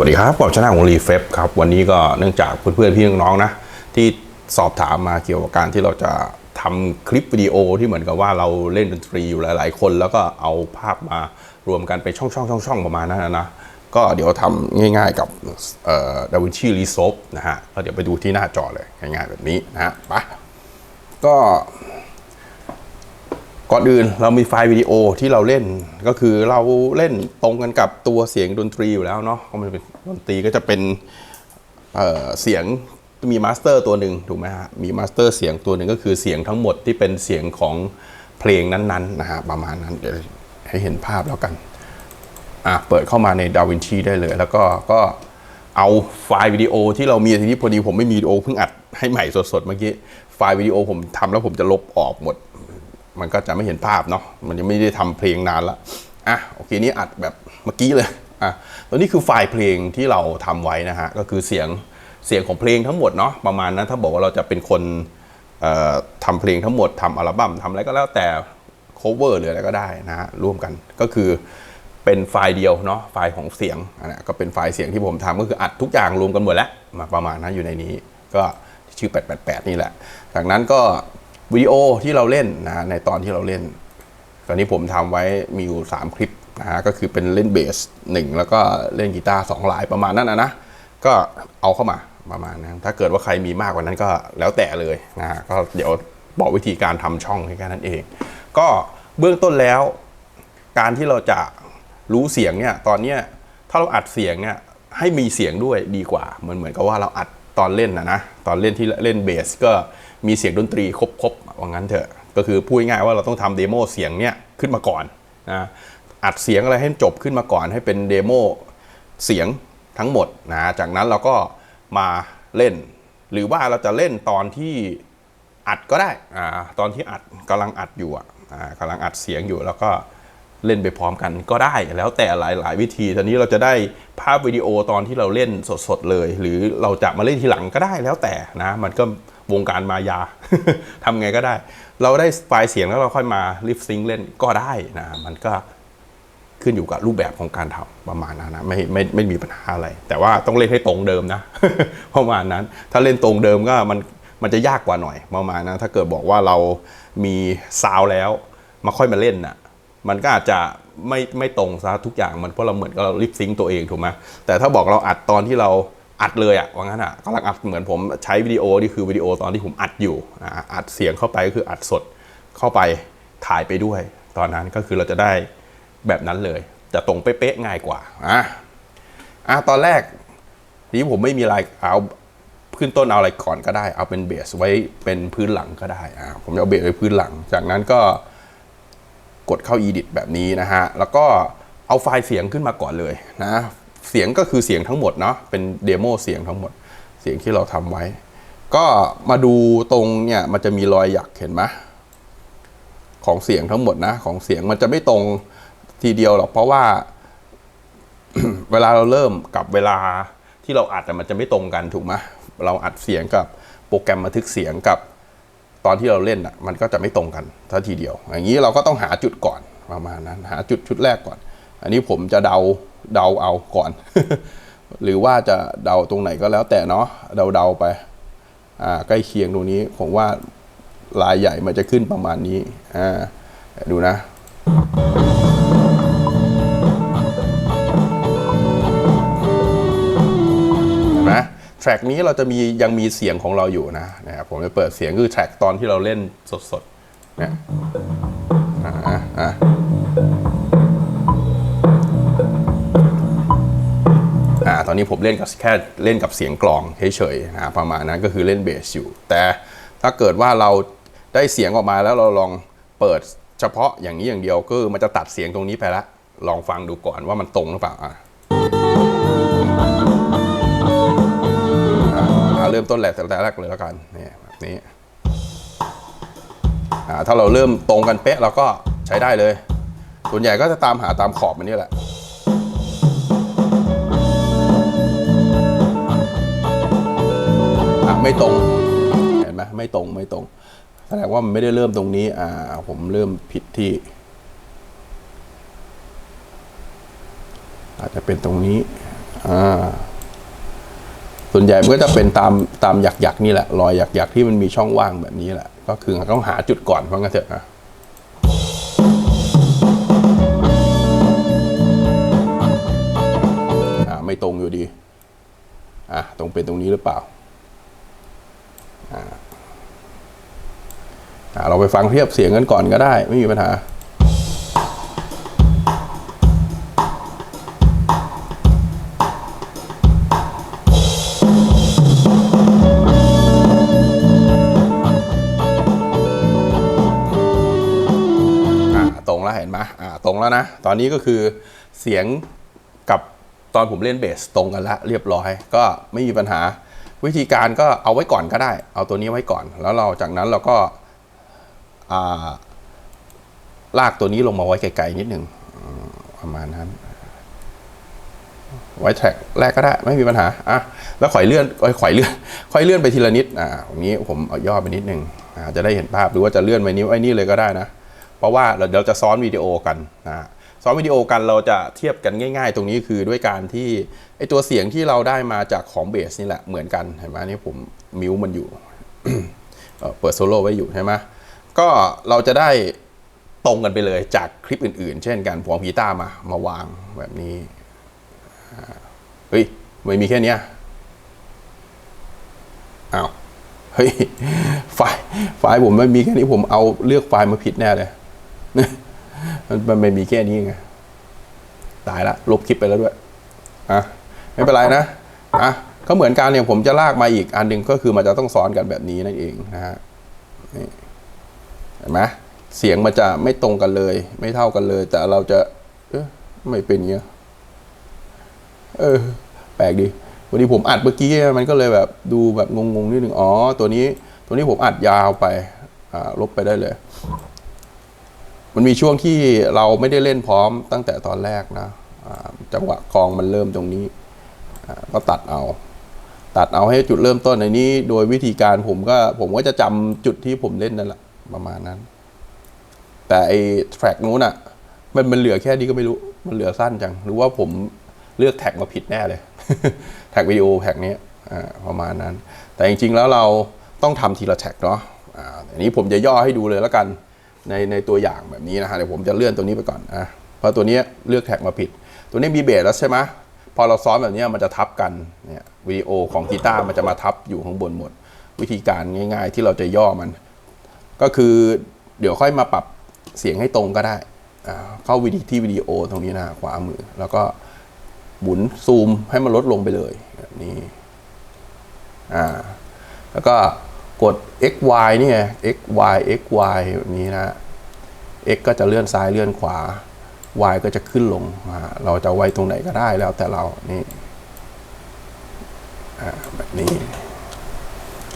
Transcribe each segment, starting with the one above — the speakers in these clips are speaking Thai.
วัสดีครับผมชนะของรีเฟบครับวันนี้ก็เนื่องจากเพื่อนๆพี่น้องๆนะ ที่สอบถามมาเกี่ยวกับการที่เราจะทำคลิปวิดีโอที่เหมือนกับว่าเราเล่นดนตรีอยู่หลาย ๆ คน แล้วก็เอาภาพมารวมกันเป็นช่องๆช่องๆประมาณนั้นนะก็เดี๋ยวทำง่ายๆกับดาวินชีรีโซฟนะฮะก็เดี๋ยวไปดูที่หน้าจอเลยง่ายๆแบบนี้นะฮะไปก็ ก่อนอื่นเรามีไฟล์วิดีโอที่เราเล่นก็คือเราเล่นตรงกันกับตัวเสียงดนตรีอยู่แล้วเนาะก็มันเป็นดนตรีก็จะเป็นเเสียงมีมาสเตอร์ตัวหนึ่งถูกไหมฮะมีมาสเตอร์เสียงตัวหนึ่งก็คือเสียงทั้งหมดที่เป็นเสียงของเพลงนั้นๆนะฮะประมาณนั้นเดี๋ยวให้เห็นภาพแล้วกันอะเปิดเข้ามาใน d a v i n c i ได้เลย แล้วก็ก็เอาไฟล์วิดีโอที่เรามีทีนี้พอดีผมไม่มีวิดีโอเพิ่งอัดให้ใหม่สดๆเมื่อกี้ไฟล์วิดีโอผมทำแล้วผมจะลบออกหมด มันก็จะไม่เห็นภาพเนาะมันยังไม่ได้ทำเพลงนานละอะโอเคนี่อัดแบบเมื่อกี้เลยอะตัวนี้คือไฟล์เพลงที่เราทำไว้นะฮะก็คือเสียงเสียงของเพลงทั้งหมดเนาะประมาณนั้นถ้าบอกว่าเราจะเป็นคนเอ่อทำเพลงทั้งหมดทำอัลบั้มทำอะไรก็แล้วแต่ cover หรืออะไรก็ได้นะฮะร่วมกันก็คือเป็นไฟล์เดียวเนาะไฟล์ของเสียงอันนะก็เป็นไฟล์เสียงที่ผมทำก็คืออัดทุกอย่างรวมกันหมดแล้วมาประมาณนั้นอยู่ในนี้ ก็ชื่อ 888 นี่แหละ จากนั้นก็ วิดีโอที่เราเล่นนะในตอนที่เราเล่น ตอนนี้ผมทำไว้มีอยู่ 3 คลิปนะฮะก็คือเป็นเล่นเบสหนึ่งแล้วก็เล่นกีตาร์สองลายประมาณนั้นนะนะก็เอาเข้ามาประมาณนั้นถ้าเกิดว่าใครมีมากกว่านั้นก็แล้วแต่เลยนะฮะก็เดี๋ยวบอกวิธีการทำช่องแค่นั้นเอง ก็เบื้องต้นแล้ว การที่เราจะรู้เสียงเนี่ยตอนเนี้ยถ้าเราอัดเสียงเนี่ยให้มีเสียงด้วยดีกว่าเหมือนเหมือนกับว่าเราอัดตอนเล่นนะนะตอนเล่นที่เล่นเบสก็ มีเสียงดนตรีครบๆว่างั้นเถอะ ก็คือพูดง่ายๆว่าเราต้องทำเดโมเสียงเนี่ยขึ้นมาก่อนนะอัดเสียงอะไรให้จบขึ้นมาก่อนให้เป็นเดโมเสียงทั้งหมดนะจากนั้นเราก็มาเล่น หรือว่าเราจะเล่นตอนที่อัดก็ได้อ่าตอนที่อัดกำลังอัดอยู่อะอ่ากำลังอัดเสียงอยู่แล้วก็เล่นไปพร้อมกันก็ได้แล้วแต่หลาย ๆ วิธีตอนนี้เราจะได้ภาพวิดีโอตอนที่เราเล่นสด ๆ เลย หรือเราจะมาเล่นทีหลังก็ได้แล้วแต่นะมันก็ วงการมายาทำไงก็ได้ เราได้ไฟล์เสียงแล้วเราค่อยมาลิฟซิงเล่นก็ได้นะ มันก็ขึ้นอยู่กับรูปแบบของการทำประมาณนั้นนะไม่ไม่ไม่มีปัญหาอะไร แต่ว่าต้องเล่นให้ตรงเดิมนะประมาณนั้น ถ้าเล่นตรงเดิมก็มันมันจะยากกว่าหน่อยประมาณนั้นถ้าเกิดบอกว่าเรามีซาวแล้ว มาค่อยมาเล่นน่ะ มันก็อาจจะไม่ไม่ตรงซะทุกอย่างมันเพราะเราเหมือนกับเราลิปซิงตัวเองถูกไหมแต่ถ้าบอกเราอัดตอนที่เรา อัดเลยอะว่างั้นอะกำลังอัดเหมือนผมใช้วิดีโอนี่คือวิดีโอตอนที่ผมอัดอยู่อะอัดเสียงเข้าไปก็คืออัดสดเข้าไปถ่ายไปด้วย ตอนนั้นก็คือเราจะได้แบบนั้นเลย จะตรงเป๊ะๆง่ายกว่าอะอะตอนแรกนี้ผมไม่มีอะไรเอาขึ้นต้นเอาอะไรก่อนก็ได้ เอาเป็นเบสไว้เป็นพื้นหลังก็ได้อะผมจะเอาเบสไว้พื้นหลัง จากนั้นก็กดเข้า edit แบบนี้นะฮะ แล้วก็เอาไฟล์เสียงขึ้นมาก่อนเลยนะ เสียงก็คือเสียงทั้งหมดเนาะเป็นเดโมเสียงทั้งหมดเสียงที่เราทำไว้ ก็มาดูตรงเนี่ยมันจะมีรอยหยักเห็นไหมของเสียงทั้งหมดนะ ของเสียงมันจะไม่ตรงทีเดียวหรอกเพราะว่า เวลาเราเริ่มกับเวลาที่เราอัดแต่มันจะไม่ตรงกันถูกไหมเราอัดเสียงกับโปรแกรมบันทึกเสียงกับตอนที่เราเล่นอะมันก็จะไม่ตรงกันทัทีเดียว อย่างนี้เราก็ต้องหาจุดก่อนประมาณนั้น หาจุดชุดแรกก่อน อันนี้ผมจะเดาเดาเอาก่อน หรือว่าจะเดาตรงไหนก็แล้วแต่เนาะเดาเดาไปอ่าใกล้เคียงตรงนี้ผมว่าลายใหญ่มันจะขึ้นประมาณนี้อ่าดูนะนไหมแทร็กนี้เราจะมียังมีเสียงของเราอยู่นะนะครับผมจะเปิดเสียงคือแทร็กตอนที่เราเล่นสดๆนี่ยอ่าอ่า ตอนนี้ผมเล่นกับแค่เล่นกับเสียงกลองเฉยๆนะประมาณนั้นก็คือเล่นเบสอยู่ แต่ถ้าเกิดว่าเราได้เสียงออกมาแล้วเราลองเปิดเฉพาะอย่างนี้อย่างเดียวก็คือมันจะตัดเสียงตรงนี้ไปละลองฟังดูก่อนว่ามันตรงหรือเปล่าอะเริ่มต้นแหละแต่แรกเลยแล้วกันนี่แบบนี้ถ้าเราเริ่มตรงกันเป๊ะเราก็ใช้ได้เลย ส่วนใหญ่ก็จะตามหาตามขอบมันนี่แหละ ไม่ตรง เห็นไหมไม่ตรงไม่ตรง แสดงว่ามันไม่ได้เริ่มตรงนี้ อ่า ผมเริ่มผิดที่ อาจจะเป็นตรงนี้ อ่า ส่วนใหญ่มันก็จะเป็นตามตามหยักหยักๆนี่แหละ รอยหยักหยักๆที่มันมีช่องว่างแบบนี้แหละ ก็คือต้องหาจุดก่อนเพราะงั้นเถอะนะอ่าไม่ตรงอยู่ดี อะ ตรงเป็นตรงนี้หรือเปล่า เราไปฟังเทียบเสียงกันก่อนก็ได้ ไม่มีปัญหาตรงแล้วเห็นไหมตรงแล้วนะ ตอนนี้ก็คือเสียงกับตอนผมเล่นเบสตรงกันแล้วเรียบร้อย ก็ไม่มีปัญหา วิธีการก็เอาไว้ก่อนก็ได้ เอาตัวนี้ไว้ก่อน แล้วเราจากนั้นเราก็าลากตัวนี้ลงมาไว้ไกลๆนิดหนึ่งประมาณนั้น ไว้แทร็กแรกก็ได้ ไม่มีปัญหาอะแล้วข่อยเลื่อนเอ้ยข่อยเลื่อนข่อยเลื่อนไปทีละนิดอ่าตรงนี้ผมเอาย่อไปนิดนึงอ่าจะได้เห็นภาพหรือว่าจะเลื่อนไปนิ้วไอ้นี่เลยก็ได้นะ เพราะว่าเราเดี๋ยวจะซ้อนวิดีโอกันนะ ซ้อนวิดีโอกันเราจะเทียบกันง่าย ๆ ตรงนี้คือด้วยการที่ไอตัวเสียงที่เราได้มาจากของเบสนี่แหละเหมือนกันเห็นไหมนี่ผมมิวมันอยู่เปิดโซโล่ไว้อยู่ใช่ไหมก็เราจะได้ตรงกันไปเลยจากคลิปอื่นๆ เช่นกันผมเอากีตาร์มามาวางแบบนี้เฮ้ยไม่มีแค่นี้อ้าวเฮ้ยไฟล์ไฟล์ผมไม่มีแค่นี้ผมเอาเลือกไฟล์มาผิดแน่เลย มันไม่มีแค่นี้ไงตายละลบคลิปไปแล้วด้วยอะไม่เป็นไรนะอะก็เหมือนกันเนี่ยผมจะลากมาอีกอันหนึ่งก็คือมันจะต้องซ้อนกันแบบนี้นั่นเองนะฮะเห็นไหมเสียงมันจะไม่ตรงกันเลย ไม่เท่ากันเลย แต่เราจะเอไม่เป็นเงี้ยเออ แปลกดีวันนี้ผมอัดเมื่อกี้มันก็เลยแบบดูแบบงงๆนิดหนึ่งอ๋อตัวนี้ ตัวนี้ผมอัดยาวไปอ่าลบไปได้เลย มันมีช่วงที่เราไม่ได้เล่นพร้อมตั้งแต่ตอนแรกนะจังหวะกองมันเริ่มตรงนี้ ก็ตัดเอา ตัดเอาให้จุดเริ่มต้นในนี้ โดยวิธีการผมก็ผมก็จะจำจุดที่ผมเล่นนั่นแหละประมาณนั้น แต่ไอ้แทร็กนู้นอะมันมันเหลือแค่นี้ก็ไม่รู้ มันเหลือสั้นจัง หรือว่าผมเลือกแท็กมาผิดแน่เลย แท็กวิดีโอแท็กนี้ประมาณนั้น แต่จริงๆแล้วเราต้องทำทีละแท็กเนาะอันนี้ผมจะย่อให้ดูเลยแล้วกัน ในในตัวอย่างแบบนี้นะฮะเดี๋ยวผมจะเลื่อนตัวนี้ไปก่อนอะเพราะตัวนี้เลือกแท็กมาผิด ตัวนี้มีเบสแล้วใช่ไหมพอเราซ้อมแบบนี้มันจะทับกันเนี่ยวิดีโอของกีตาร์มันจะมาทับอยู่ข้างบนหมด วิธีการง่าย ๆ ที่เราจะย่อมัน ก็คือเดี๋ยวค่อยมาปรับเสียงให้ตรงก็ได้อ่าเข้าวิดีที่วิดีโอตรงนี้นะขวามือ แล้วก็หมุนซูมให้มันลดลงไปเลยแบบนี้อ่าแล้วก็ กด x y นี่ไง x y x y แบบนี้นะ x ก็จะเลื่อนซ้ายเลื่อนขวา y ก็จะขึ้นลง เราจะไว้ตรงไหนก็ได้แล้วแต่เรา นี่แบบนี้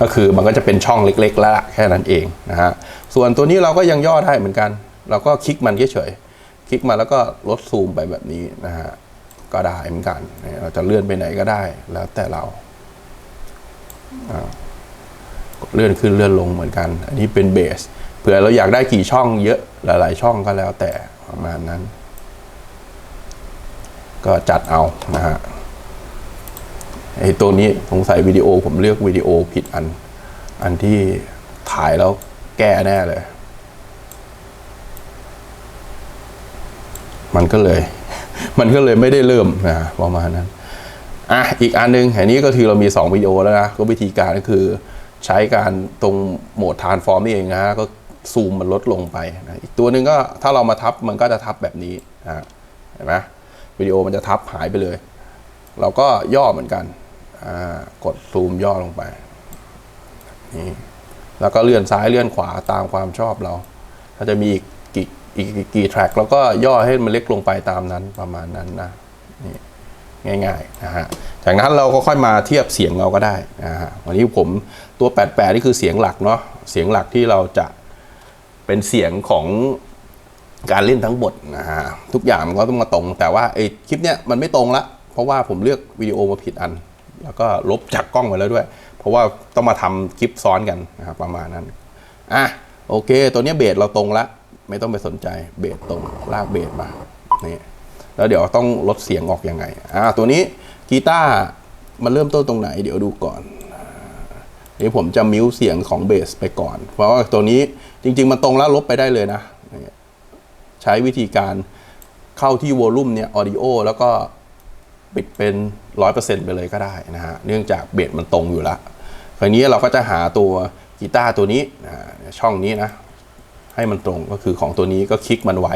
ก็คือมันก็จะเป็นช่องเล็ก ๆ แล้วล่ะแค่นั้นเองนะฮะ ส่วนตัวนี้เราก็ยังย่อได้เหมือนกัน เราก็คลิกมันเฉยๆ คลิกมาแล้วก็ลดซูมไปแบบนี้นะฮะ ก็ได้เหมือนกันเนี่ยเราจะเลื่อนไปไหนก็ได้แล้วแต่เราอ่า เลื่อนขึ้นเลื่อนลงเหมือนกัน อันนี้เป็นเบสเผื่อเราอยากได้กี่ช่องเยอะหลาย ๆ ช่องก็แล้วแต่ประมาณนั้น ก็จัดเอานะฮะไอ้ตัวนี้สงสัยวิดีโอผมเลือกวิดีโอผิดอัน อันที่ถ่ายแล้วแก้แน่เลย มันก็เลย มันก็เลยไม่ได้เริ่มนะประมาณนั้นอะอีกอันหนึงอันนี้ก็คือเรามี 2 วิดีโอแล้วนะ ก็วิธีการก็คือ ใช้การตรงโหมดทานฟอร์มนี่เองนะฮะก็ซูมมันลดลงไปนะอีกตัวหนึ่งก็ถ้าเรามาทับมันก็จะทับแบบนี้นะเห็นไหมวิดีโอมันจะทับหายไปเลย เราก็ย่อเหมือนกันกดซูมย่อลงไปนี่แล้วก็เลื่อนซ้ายเลื่อนขวาตามความชอบเรา ถ้าจะมีอีกกี่อีกกี่แทร็กเราก็ย่อให้มันเล็กลงไปตามนั้นประมาณนั้นนะนี่ง่ายๆนะฮะ จากนั้นเราก็ค่อยมาเทียบเสียงเราก็ได้นะวันนี้ผมตัว 88 นี่คือเสียงหลักเนาะเสียงหลักที่เราจะเป็นเสียงของการเล่นทั้งหมดนะฮะทุกอย่างมันก็ต้องมาตรง แต่ว่าไอ้คลิปเนี้ยมันไม่ตรงละเพราะว่าผมเลือกวิดีโอมาผิดอัน แล้วก็ลบจากกล้องไปแล้วด้วย เพราะว่าต้องมาทำคลิปซ้อนกันนะครับประมาณนั้นอะโอเค ตัวเนี้ยเบสเราตรงละไม่ต้องไปสนใจเบสตรงลากเบสมานี่แล้วเดี๋ยวต้องลดเสียงออกยังไงอ่าตัวนี้ กีตาร์มันเริ่มต้นตรงไหน เดี๋ยวดูก่อนนี่ผมจะมิวเสียงของเบสไปก่อน เพราะว่าตัวนี้จริง ๆ มันตรงแล้วลบไปได้เลยนะ ใช้วิธีการเข้าที่วอลลุ่มเนี่ยออดิโอแล้วก็ปิดเป็นร้อยเปอร์เซ็นต์ไปเลยก็ได้นะฮะ เนื่องจากเบสมันตรงอยู่แล้วคราวนี้เราก็จะหาตัวกีตาร์ตัวนี้นะช่องนี้นะ ให้มันตรงก็คือของตัวนี้ก็คลิกมันไว้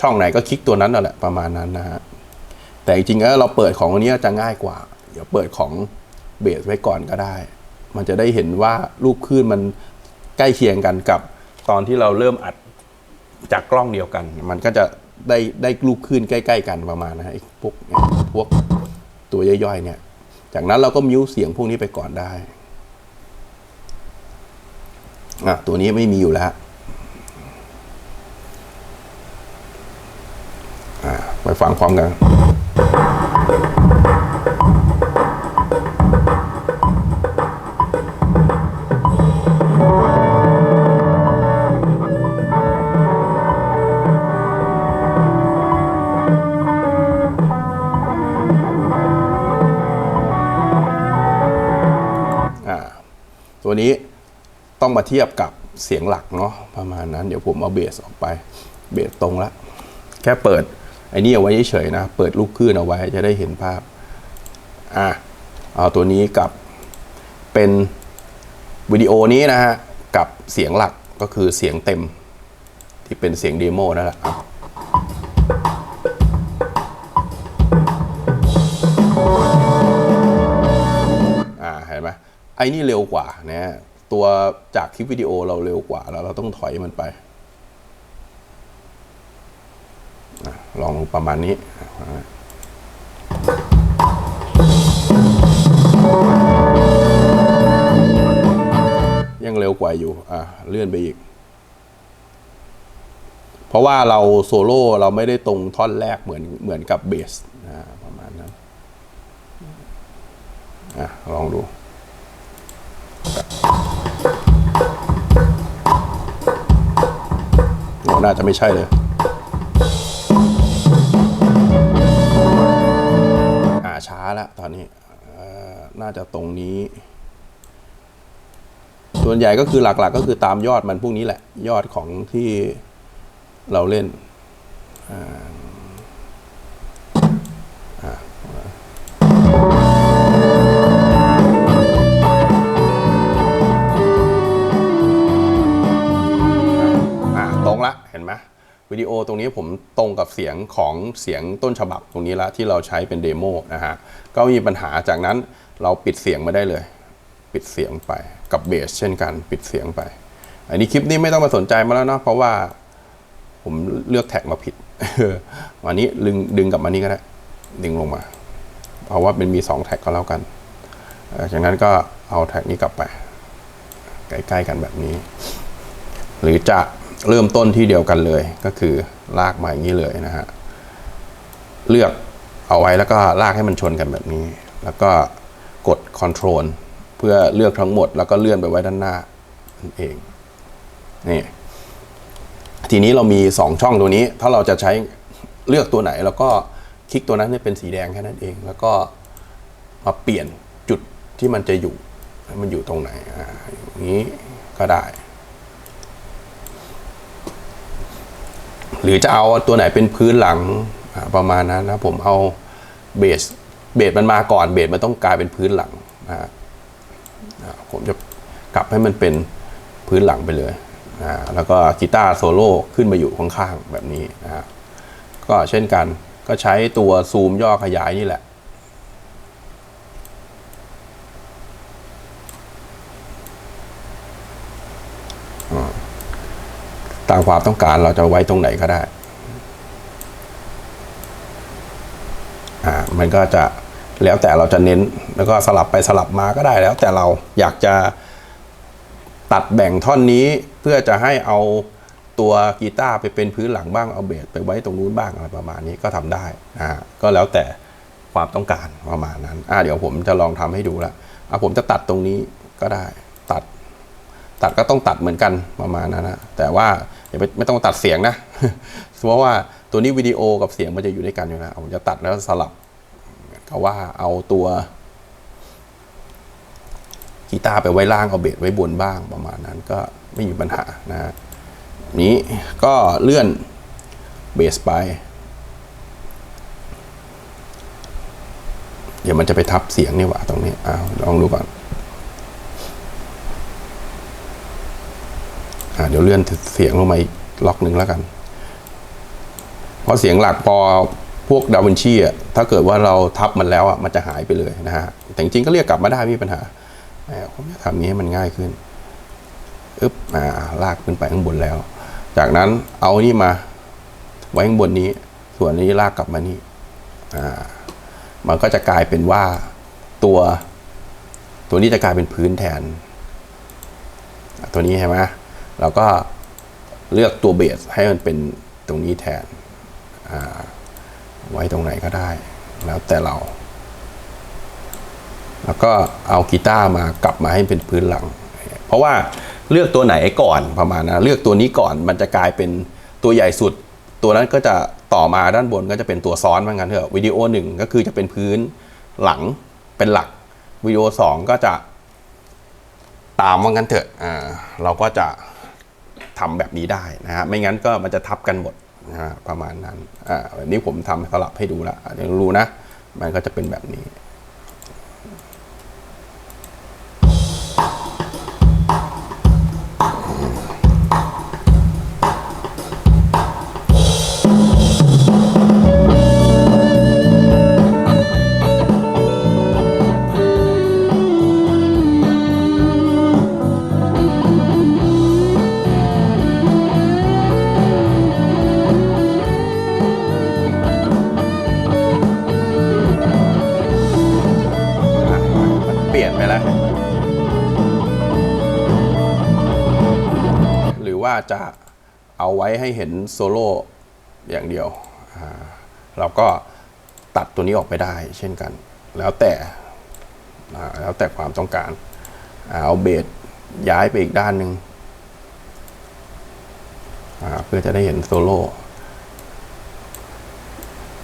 ช่องไหนก็คลิกตัวนั้นนั่นแหละประมาณนั้นนะฮะ แต่จริงๆแล้วเราเปิดของอันนี้จะง่ายกว่า เดี๋ยวเปิดของเบสไว้ก่อนก็ได้ มันจะได้เห็นว่าลูกคลื่นมันใกล้เคียงกันกับตอนที่เราเริ่มอัดจากกล้องเดียวกัน มันก็จะได้ได้ลูกคลื่นใกล้ ๆ กันประมาณนะฮะไอ้พวกพวกตัวย่อยๆเนี่ย จากนั้นเราก็มิวเสียงพวกนี้ไปก่อนได้อะตัวนี้ไม่มีอยู่แล้วอะไปฟังพร้อมกัน ตัวนี้ต้องมาเทียบกับเสียงหลักเนาะประมาณนั้น เดี๋ยวผมเอาเบสออกไป เบสตรงละ แค่เปิดไอ้นี่เอาไว้เฉยๆนะ เปิดลูกคลื่นเอาไว้จะได้เห็นภาพ อะ เอาตัวนี้กับเป็นวิดีโอนี้นะฮะ กับเสียงหลักก็คือเสียงเต็ม ที่เป็นเสียงเดโมนั่นแหละ ไอ้นี่เร็วกว่านะตัวจากคลิปวิดีโอเราเร็วกว่าแล้วเราต้องถอยมันไปอลองประมาณนี้ยังเร็วกว่าอยู่ อะ เลื่อนไปอีก เพราะว่าเราโซโล่เราไม่ได้ตรงท่อนแรกเหมือนเหมือนกับเบสนะประมาณนั้น อะ ลองดู น่าจะไม่ใช่เลยอ่าช้าแล้วตอนนี้น่าจะตรงนี้ ส่วนใหญ่ก็คือหลักๆก็คือตามยอดมันพวกนี้แหละ ยอดของที่เราเล่นอ่า วิดีโอตรงนี้ผมตรงกับเสียงของเสียงต้นฉบับตรงนี้ละที่เราใช้เป็นเดโมนะฮะก็ไม่มีปัญหาจากนั้นเราปิดเสียงมาได้เลย ปิดเสียงไปกับเบสเช่นกันปิดเสียงไป อันนี้คลิปนี้ไม่ต้องมาสนใจมาแล้วเนาะเพราะว่าผมเลือกแท็กมาผิดวันนี้ดึงดึงกลับมานี่ก็ได้ ดึงลงมาเพราะว่าเป็นมีสองแท็กก็แล้วกันจากนั้นก็เอาแท็กนี้กลับไป ใกล้ๆกันแบบนี้ หรือจะ เริ่มต้นที่เดียวกันเลยก็คือลากมาอย่างนี้เลยนะฮะเลือกเอาไว้แล้วก็ลากให้มันชนกันแบบนี้ แล้วก็กด control เพื่อเลือกทั้งหมด แล้วก็เลื่อนไปไว้ด้านหน้านั่นเองนี่ทีนี้เรามี 2 ช่องตัวนี้ ถ้าเราจะใช้เลือกตัวไหน แล้วก็คลิกตัวนั้นให้เป็นสีแดงแค่นั้นเอง แล้วก็มาเปลี่ยนจุดที่มันจะอยู่ให้มันอยู่ตรงไหนออย่างนี้ก็ได้ หรือจะเอาตัวไหนเป็นพื้นหลังประมาณนั้นนะผมเอาเบสเบสมันมาก่อนเบสมันต้องกลายเป็นพื้นหลังนะผมจะกลับให้มันเป็นพื้นหลังไปเลยนะแล้วก็กีตาร์โซโล่ขึ้นมาอยู่ข้างๆแบบนี้นะก็เช่นกันก็ใช้ตัวซูมย่อขยายนี่แหละ ตามความต้องการเราจะไว้ตรงไหนก็ได้อ่ามันก็จะแล้วแต่เราจะเน้นแล้วก็สลับไปสลับมาก็ได้แล้วแต่เราอยากจะตัดแบ่งท่อนนี้เพื่อจะให้เอาตัวกีตาร์ไปเป็นพื้นหลังบ้างเอาเบสไปไว้ตรงนู้นบ้างอะไรประมาณนี้ก็ทำได้อ่าก็แล้วแต่ความต้องการประมาณนั้นอ่าเดี๋ยวผมจะลองทำให้ดูละอ่าผมจะตัดตรงนี้ก็ได้ตัด ตัดก็ต้องตัดเหมือนกันประมาณนั้นนะแต่ว่าอย่าไปไม่ต้องตัดเสียงนะเพราะว่าตัวนี้วิดีโอกับเสียงมันจะอยู่ด้วยกันอยู่แล้วผมจะตัดแล้วสลับก็ว่าเอาตัวกีตาร์ไปไว้ล่างเอาเบสไว้บนบ้างประมาณนั้นก็ไม่มีปัญหานะฮะนี้ก็เลื่อนเบสไป เดี๋ยวมันจะไปทับเสียงนี่หว่าตรงนี้อ้าวลองดูก่อนอ่า เดี๋ยวเลื่อนเสียงลงมาอีกล็อกหนึ่งแล้วกัน เพราะเสียงหลักพอพวกดาวินชีอะถ้าเกิดว่าเราทับมันแล้วอะมันจะหายไปเลยนะฮะ แต่จริงก็เรียกกลับมาได้ไม่มีปัญหาผมจะทำนี้ให้มันง่ายขึ้นอึ๊บอ่าลากขึ้นไปข้างบนแล้ว จากนั้นเอานี่มา ไว้ข้างบนนี้ ส่วนนี้ลากกลับมานี่อ่ามันก็จะกลายเป็นว่าตัว ตัวนี้จะกลายเป็นพื้นแทน ตัวนี้ใช่ไหม เราก็เลือกตัวเบสให้มันเป็นตรงนี้แทน ไว้ตรงไหนก็ได้ แล้วแต่เรา แล้วก็เอากีตาร์มากลับมาให้เป็นพื้นหลัง เพราะว่าเลือกตัวไหนก่อนประมาณนะเลือกตัวนี้ก่อนมันจะกลายเป็นตัวใหญ่สุด ตัวนั้นก็จะต่อมาด้านบนก็จะเป็นตัวซ้อนว่างั้นเถอะวิดีโอหนึ่งก็คือจะเป็นพื้นหลังเป็นหลักวิดีโอสองก็จะตามว่างั้นเถอะอ่าเราก็จะ ทำแบบนี้ได้นะฮะไม่งั้นก็มันจะทับกันหมดนะฮะประมาณนั้นอ่าแบบนี้ผมทำสลับให้ดูละเดี๋ยวรู้นะ มันก็จะเป็นแบบนี้ ให้เห็นโซโล่อย่างเดียว เราก็ตัดตัวนี้ออกไปได้เช่นกัน แล้วแต่แล้วแต่ความต้องการ เอาเบสย้ายไปอีกด้านหนึ่งเพื่อจะได้เห็นโซโล่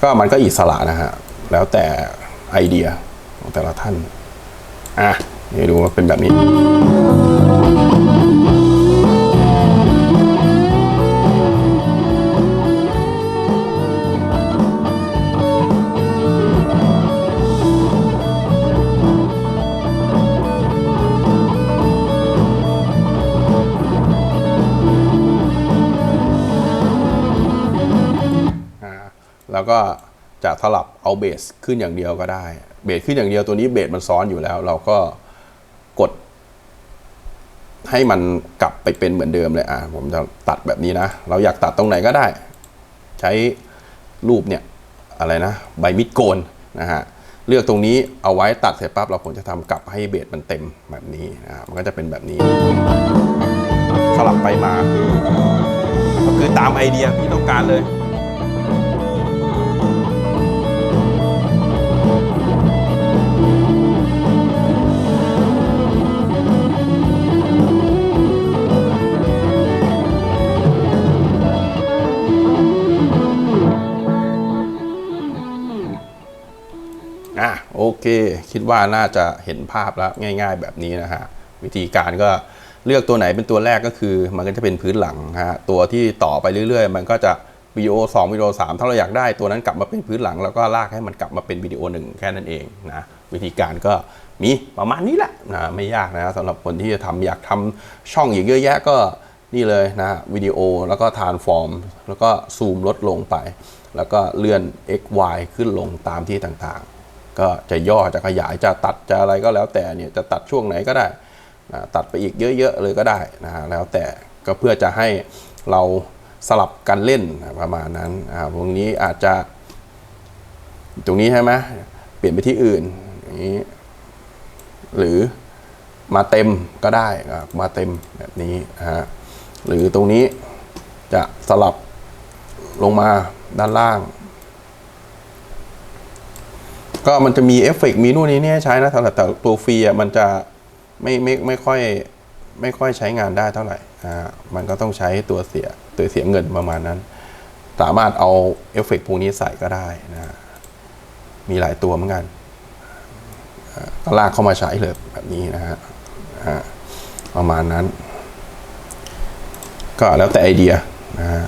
ก็มันก็อิสระนะฮะ แล้วแต่ไอเดียของแต่ละท่าน อะนี่ดูว่าเป็นแบบนี้ ก็จะสลับเอาเบสขึ้นอย่างเดียวก็ได้ เบสขึ้นอย่างเดียวตัวนี้เบสมันซ้อนอยู่แล้ว เราก็กด ให้มันกลับไปเป็นเหมือนเดิมเลยอะผมจะตัดแบบนี้นะ เราอยากตัดตรงไหนก็ได้ ใช้รูปเนี่ยอะไรนะ ใบมิดโกนนะฮะเลือกตรงนี้เอาไว้ตัดเสร็จปั๊บเราผมจะทำกลับให้เบสมันเต็มแบบนี้นะมันก็จะเป็นแบบนี้ สลับไปมาก็คือตามไอเดียที่ต้องการเลย โอเค คิดว่าน่าจะเห็นภาพแล้วง่าย ๆ แบบนี้นะฮะวิธีการก็เลือกตัวไหนเป็นตัวแรกก็คือ มันก็จะเป็นพื้นหลังฮะตัวที่ต่อไปเรื่อย ๆ มันก็จะวิดีโอ2วิดีโอ3ถ้าเราอยากได้ตัวนั้นกลับมาเป็นพื้นหลัง แล้วก็ลากให้มันกลับมาเป็นวิดีโอหนึ่งแค่นั้นเองนะวิธีการก็มีประมาณนี้แหละนะไม่ยากนะสำหรับคนที่จะทำอยากทำช่องอีกเยอะแยะก็นี่เลยนะวิดีโอแล้วก็ทานฟอร์ม แล้วก็ซูมลดลงไป แล้วก็เลื่อน x y ขึ้นลงตามที่ต่างๆ ก็จะย่อจะขยายจะตัดจะอะไรก็แล้วแต่เนี่ยจะตัดช่วงไหนก็ได้นะตัดไปอีกเยอะๆเลยก็ได้นะฮะแล้วแต่ก็เพื่อจะให้เราสลับกันเล่นประมาณนั้นอ่าตรงนี้อาจจะตรงนี้ใช่ไหมเปลี่ยนไปที่อื่นอย่างนี้หรือมาเต็มก็ได้มาเต็มแบบนี้นะฮะหรือตรงนี้จะสลับลงมาด้านล่าง ก็มันจะมีเอฟเฟกต์มีนู่นนี่นี่ให้ใช้นะแต่แต่ตัวฟรีอะมันจะไม่ไม่ไม่ค่อยไม่ค่อยใช้งานได้เท่าไหร่อ่ามันก็ต้องใช้ตัวเสียตัวเสียเงินประมาณนั้น สามารถเอาเอฟเฟกต์พวกนี้ใส่ก็ได้นะมีหลายตัวเหมือนกันอ่าก็ลากเข้ามาใช้เลยแบบนี้นะฮะประมาณนั้น ก็แล้วแต่ไอเดียนะฮะ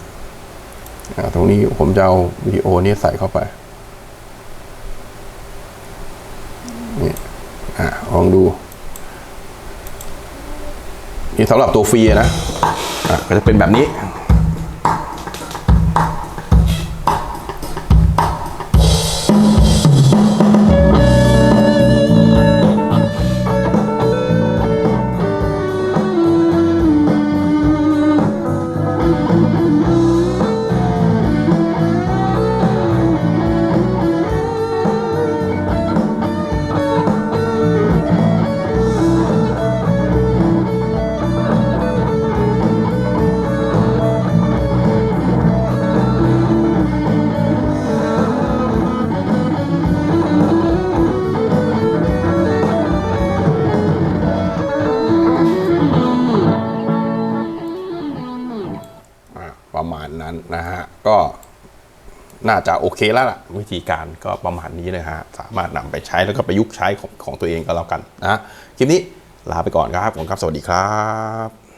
อ่าตรงนี้ผมจะเอาวิดีโอนี้ใส่เข้าไปนี่อะลอง ดูนี่สำหรับตัวฟรีนะะก็จะเป็นแบบนี้ น่าจะโอเคแล้วล่ะ วิธีการก็ประมาณนี้เลยฮะ สามารถนำไปใช้แล้วก็ประยุกต์ใช้ของของตัวเองก็แล้วกันนะคลิปนี้ลาไปก่อนครับผมครับ สวัสดีครับ